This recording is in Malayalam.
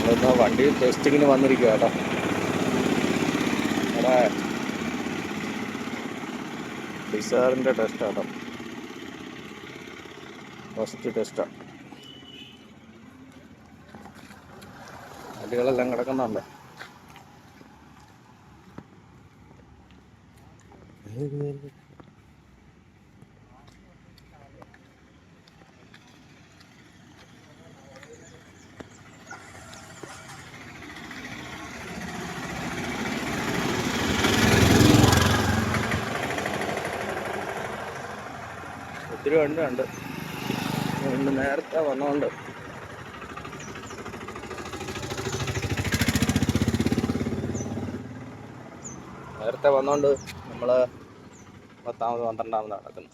നമ്മളിന്ന് വണ്ടി ടെസ്റ്റിങ്ങിന് വന്നിരിക്കുക കേട്ടോ. നമ്മുടെ ഡിസയറിന്റെ ടെസ്റ്റ് കേട്ടോ. ഫസ്റ്റ് ടെസ്റ്റാണ് വണ്ടികളെല്ലാം കിടക്കുന്നുണ്ട്. ഒത്തിരി വണ്ടി ഉണ്ട്. നേരത്തെ വന്നോണ്ട്. നേരത്തെ വന്നോണ്ട് നമ്മൾ പത്താമത് പന്ത്രണ്ടാമത് നടക്കുന്നു.